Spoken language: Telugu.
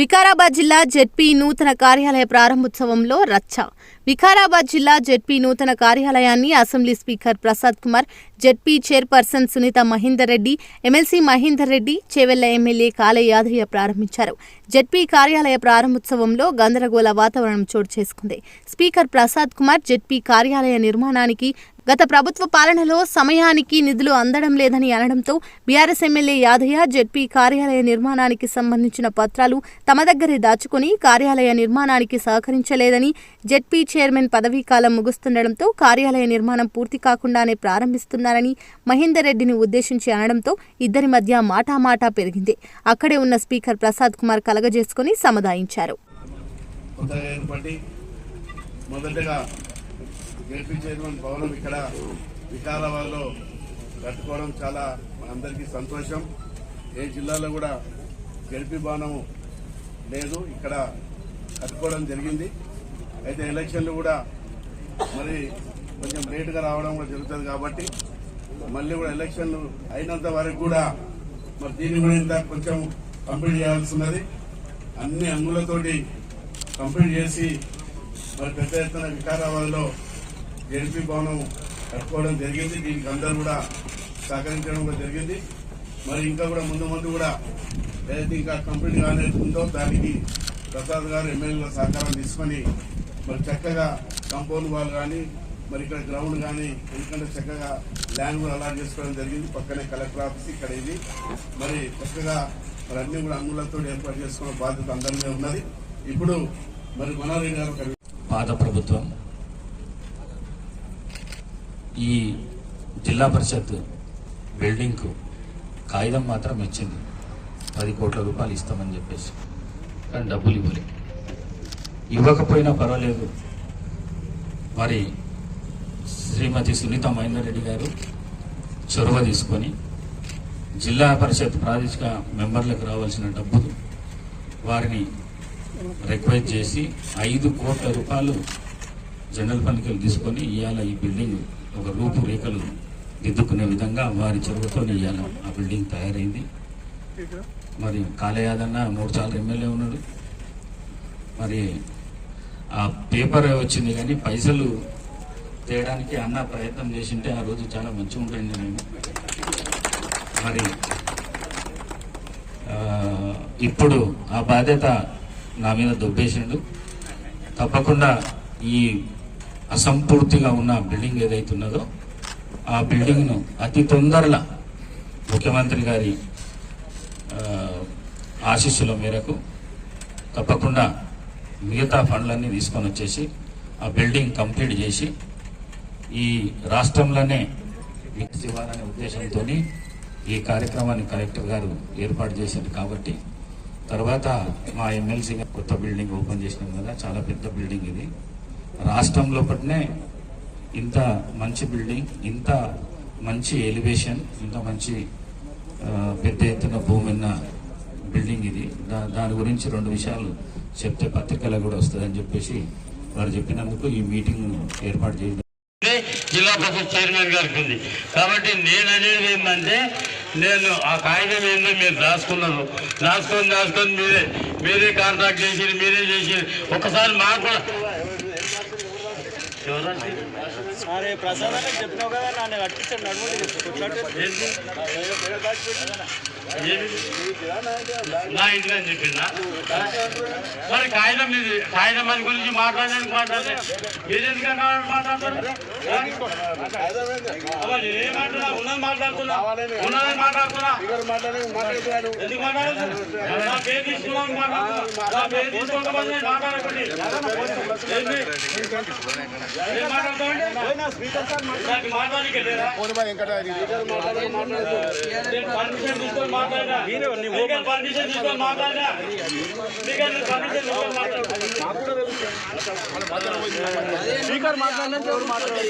వికారాబాద్ జిల్లా జెడ్పీ నూతన కార్యాలయ ప్రారంభోత్సవంలో రచ్చ. వికారాబాద్ జిల్లా జెడ్పీ నూతన కార్యాలయాన్ని assembly speaker Prasad Kumar ZP chairperson Sunitha Mahender Reddy MLC Mahender Reddy Chevella MLA Kale Yadaiah ప్రారంభించారు. జెడ్పీ కార్యాలయ ప్రారంభోత్సవంలో గందరగోళ వాతావరణం చోటు చేసుకుంది. స్పీకర్ ప్రసాద్ కుమార్ జెడ్పీ కార్యాలయ నిర్మాణానికి గత ప్రభుత్వ పాలనలో సమయానికి నిధులు అందడం లేదని అనడంతో బీఆర్ఎస్ ఎమ్మెల్యే యాదయ్య జెడ్పీ కార్యాలయ నిర్మాణానికి సంబంధించిన పత్రాలు తమ దగ్గరే దాచుకుని కార్యాలయ నిర్మాణానికి సహకరించలేదని జెడ్పీ చైర్మన్ పదవీ కాలం ముగుస్తుండడంతో కార్యాలయ నిర్మాణం పూర్తి కాకుండానే ప్రారంభిస్తున్నారని మహేందర్ రెడ్డిని ఉద్దేశించి అనడంతో ఇద్దరి మధ్య మాటామాటా పెరిగింది. అక్కడే ఉన్న స్పీకర్ ప్రసాద్ కుమార్ కలగజేసుకుని సముదాయించారు. మొదటగా జడ్పీ చైర్మన్ భవనం ఇక్కడ వికారాబాద్లో కట్టుకోవడం చాలా మనందరికీ సంతోషం. ఏ జిల్లాలో కూడా గెలిపి భవనం లేదు ఇక్కడ కట్టుకోవడం జరిగింది. అయితే ఎలక్షన్లు కూడా మరి కొంచెం లేటుగా రావడం కూడా జరుగుతుంది కాబట్టి మళ్ళీ కూడా ఎలక్షన్లు అయినంత వరకు కూడా మరి దీన్ని కూడా ఇంత కొంచెం కంప్లీట్ చేయాల్సి ఉన్నది అన్ని అంగులతోటి కంప్లీట్ చేసి మరి పెద్ద ఎత్తున వికారాబాద్లో జెన్సీ భవనం కట్టుకోవడం జరిగింది. దీనికి అందరూ కూడా సహకరించడం కూడా జరిగింది. మరి ఇంకా కూడా ముందు ముందు కూడా ఏదైతే ఇంకా కంప్లీట్ కానేస్తుందో దానికి ప్రసాద్ గారు ఎమ్మెల్యేల సహకారం తీసుకొని మరి చక్కగా కంపౌండ్ వాల్ కానీ మరి ఇక్కడ గ్రౌండ్ కానీ ఎందుకంటే చక్కగా ల్యాండ్ కూడా అలాట్ చేసుకోవడం జరిగింది. పక్కనే కలెక్టర్ ఆఫీస్ ఇక్కడ ఇది. మరి చక్కగా మరి అన్ని కూడా అంగులతో ఏర్పాటు చేసుకున్న బాధ్యత అందరి ఉన్నది. ఇప్పుడు మరి మనారెడ్డి గారు ఒక పాత ప్రభుత్వం ఈ జిల్లా పరిషత్ బిల్డింగ్కు కాగితం మాత్రం ఇచ్చింది. పది కోట్ల రూపాయలు ఇస్తామని చెప్పేసి. కానీ డబ్బులు ఇవ్వలే. ఇవ్వకపోయినా పర్వాలేదు. మరి శ్రీమతి సునీత మహేందర్రెడ్డి గారు చొరవ తీసుకొని జిల్లా పరిషత్ ప్రాదేశిక మెంబర్లకు రావాల్సిన డబ్బులు వారిని రిక్వెస్ట్ చేసి ఐదు కోట్ల రూపాయలు జనరల్ ఫండ్కి తీసుకొని ఇవాళ ఈ బిల్డింగ్. ఒక రూపురేఖలు దిద్దుకునే విధంగా వారి చెరువుతో ఇవాళ ఆ బిల్డింగ్ తయారైంది. మరి కాళయాదన్న మూడు సార్లు ఎమ్మెల్యే ఉన్నాడు. మరి ఆ పేపర్ వచ్చింది కానీ పైసలు తేయడానికి అన్న ప్రయత్నం చేసింటే ఆ రోజు చాలా మంచిగా ఉంటుంది నేను. మరి ఇప్పుడు ఆ బాధ్యత నా మీద దొబ్బేసిండు. తప్పకుండా ఈ అసంపూర్తిగా ఉన్న బిల్డింగ్ ఏదైతే ఉన్నదో ఆ బిల్డింగ్ను అతి తొందరలో ముఖ్యమంత్రి గారి ఆశీస్సుల మేరకు తప్పకుండా మిగతా ఫండ్లన్నీ తీసుకొని వచ్చేసి ఆ బిల్డింగ్ కంప్లీట్ చేసి ఈ రాష్ట్రంలోనే వికసి ఇవ్వాలనే ఉద్దేశంతో ఈ కార్యక్రమాన్ని కలెక్టర్ గారు ఏర్పాటు చేశారు కాబట్టి తర్వాత మా ఎమ్మెల్సీ కొత్త బిల్డింగ్ ఓపెన్ చేసినాం కదా చాలా పెద్ద బిల్డింగ్ ఇది. రాష్ట్రంలో పట్నే ఇంత మంచి బిల్డింగ్ ఇంత మంచి ఎలివేషన్ ఇంత మంచి పెద్ద ఎత్తున భూమి ఉన్న బిల్డింగ్ ఇది. దా దాని గురించి రెండు విషయాలు చెప్తే పత్రికలో కూడా వస్తుందని చెప్పేసి వారు చెప్పినందుకు ఈ మీటింగ్ ఏర్పాటు చేయడం. జిల్లా పరిషత్ చైర్మన్ గారికి ఉంది. కాబట్టి నేను అనేది ఏంటంటే నేను ఆ కాగితం ఏందో మీరు రాసుకున్నారు. రాసుకొని రాసుకొని మీరే మీరే కాంట్రాక్ట్ చేసి మీరే చేసి ఒకసారి మాకు అరే ప్రసాద్ అన్న చెప్పినావు కదా నన్ను? ఏమి? నా ఇంటికి అని చెప్పిందా? మరి కాగితం ఇది కాగితం అని గురించి మాట్లాడడానికి మాట్లాడే మీరు ఎందుకంటే మాట్లాడతారు? అవ్వ, నేనేం మాట్లాడుతున్నా? ఉన్నది మాట్లాడుతున్నా. ఉన్నది మాట్లాడుతున్నా. ఎందుకు మాట్లాడదు నా పేరు తీసుకున్నాను మాట్లాడుతున్నా. నా పేరు తీసుకోకపోతే నేను మాట్లాడకండి ఏంటి? మాట్లాడినా స్పీకర్ మాట్లాడినంటే ఎవరు మాట్లాడారు